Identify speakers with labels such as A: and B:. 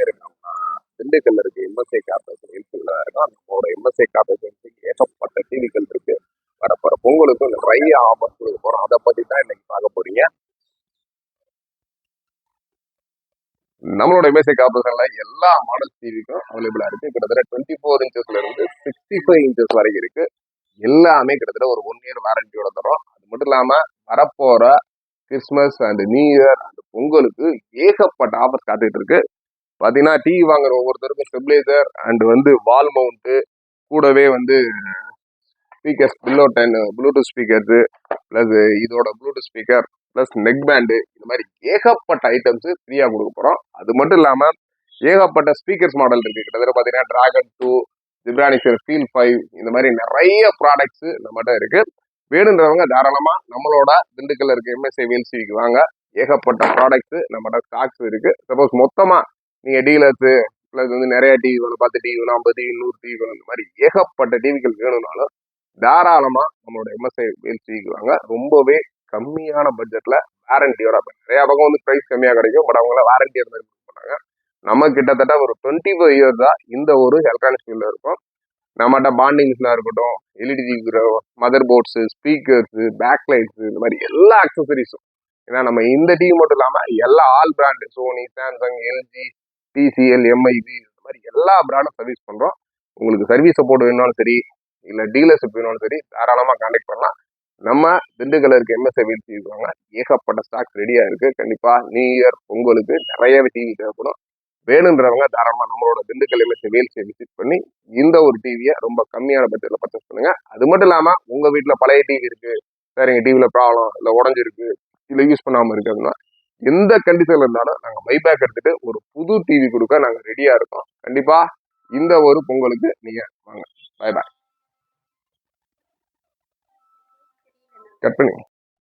A: திண்டுக்கல் திண்டுக்கல்ல இருக்கு MSA corporation ஹெல்த்துக்குள்ள இருக்கும். நம்மளோட எம்எஸ்ஏ கார்பரேஷன் ஏகப்பட்ட டிவிகள் இருக்கு. வரப்போற பொங்கலுக்கும் நிறைய ஆஃபர் கொடுக்க போறோம் அதை பத்தி தான் இன்னைக்கு பார்க்க போறீங்க. நம்மளோட எம்எஸ்ஏ கார்பரேஷன்ல எல்லா மாடல் டிவிக்கும் அவைலபிளா இருக்கு. கிட்டத்தட்ட டுவெண்ட்டி ஃபோர் இன்ச்சஸ்ல இருந்து சிக்ஸ்டி ஃபைவ் இன்ச்சஸ் வரைக்கும் இருக்கு. எல்லாமே கிட்டத்தட்ட ஒரு ஒன் இயர் வாரண்டியோட தரோம். அது மட்டும் இல்லாம வரப்போற Christmas and new year and பொங்கலுக்கு ஏகப்பட்ட ஆஃபர்ஸ் காத்துட்டு இருக்கு. பார்த்தீங்கன்னா டிவி வாங்குற ஒவ்வொருத்தருக்கும் ஸ்டெபிளைசர் அண்ட் வந்து வால் மவுண்ட்டு கூடவே வந்து speakers pillow ten Bluetooth speakers plus இதோட Bluetooth speaker plus neck band இந்த மாதிரி ஏகப்பட்ட ஐட்டம்ஸு ஃப்ரீயாக கொடுக்க போகிறோம் அது மட்டும் இல்லாமல் ஏகப்பட்ட ஸ்பீக்கர்ஸ் மாடல் இருக்குது கிட்டத்தட்ட பார்த்தீங்கன்னா டிராகன் டூ ஜிப்ரானிசர் ஃபீல் ஃபைவ் இந்த மாதிரி நிறைய ப்ராடக்ட்ஸு நம்மகிட்ட இருக்குது வேணுன்றவங்க தாராளமாக நம்மளோட திண்டுக்கல்ல இருக்க எம்எஸ்ஐ வேல்சிக்கு வாங்க. ஏகப்பட்ட ப்ராடக்ட்ஸு நம்மகிட்ட ஸ்டாக்ஸ் இருக்குது சப்போஸ் மொத்தமாக நீங்கள் டீலர்ஸு ப்ளஸ் வந்து நிறைய டிவி வேணும் பத்து டிவி வேணும் ஐம்பது டிவி நூறு டிவி வேணும் இந்த மாதிரி ஏகப்பட்ட டிவிகள் வேணும்னாலும் தாராளமாக நம்மளோட எம்எஸ்ஐ வேல்சிக்கு வாங்க ரொம்பவே கம்மியான பட்ஜெட்டில் வாரண்டியோட நிறையா பக்கம் வந்து ப்ரைஸ் கம்மியாக கிடைக்கும் பட் அவங்கள வாரண்டி மாதிரி பண்ணாங்க நம்ம கிட்டத்தட்ட ஒரு டுவெண்ட்டி ஃபைவ் இயர்ஸ் தான் இந்த ஒரு எலக்ட்ரானிக்ஸ் ஃபீல்டில் இருக்கும். நம்மகிட்ட பாண்டிங்ஸ்லாம் இருக்கட்டும் LED TV mother boards speakers back lights இந்த மாதிரி எல்லா அக்சசரிஸும் ஏன்னா நம்ம இந்த டிவி மட்டும் இல்லாமல் எல்லா all brand Sony Samsung LG TCL MIP இந்த மாதிரி எல்லா பிராண்டும் சர்வீஸ் பண்ணுறோம் உங்களுக்கு சர்வீஸ் சப்போர்ட் வேணும்னாலும் சரி இல்லை டீலர்ஷிப் வேணும்னாலும் சரி தாராளமாக கான்டாக்ட் பண்ணலாம். நம்ம திண்டுக்கல்ல இருக்க எம்எஸ்ஐ வீழ்ச்சி இருக்காங்க ஏகப்பட்ட ஸ்டாக்ஸ் ரெடியாக இருக்குது கண்டிப்பாக நியூ இயர் பொங்கலுக்கு நிறைய டிவி தேவைப்படும். வேணுன்றவங்க தாராளமாக நம்மளோட திண்டுக்கல் எம்எஸ்ஐ வீழ்ச்சியை விசிட் பண்ணி இந்த ஒரு டிவியை ரொம்ப கம்மியான பட்ஜெட்டில் பர்ச்சேஸ் பண்ணுங்கள் அது மட்டும் இல்லாமல் உங்கள் வீட்டில் பழைய டிவி இருக்குது சார் எங்கள் டிவியில் ப்ராப்ளம் இல்லை உடஞ்சிருக்கு இல்லை யூஸ் பண்ணாமல் இருக்குதுன்னா எந்த கண்டிஷனில் இருந்தாலும் நாங்கள் பைபேக் எடுத்துட்டு ஒரு புது டிவி கொடுக்க நாங்கள் ரெடியாக இருக்கோம். கண்டிப்பாக இந்த ஒரு பொங்கலுக்கு நீங்கள் வாங்க. பை பாய் கட் பண்ணி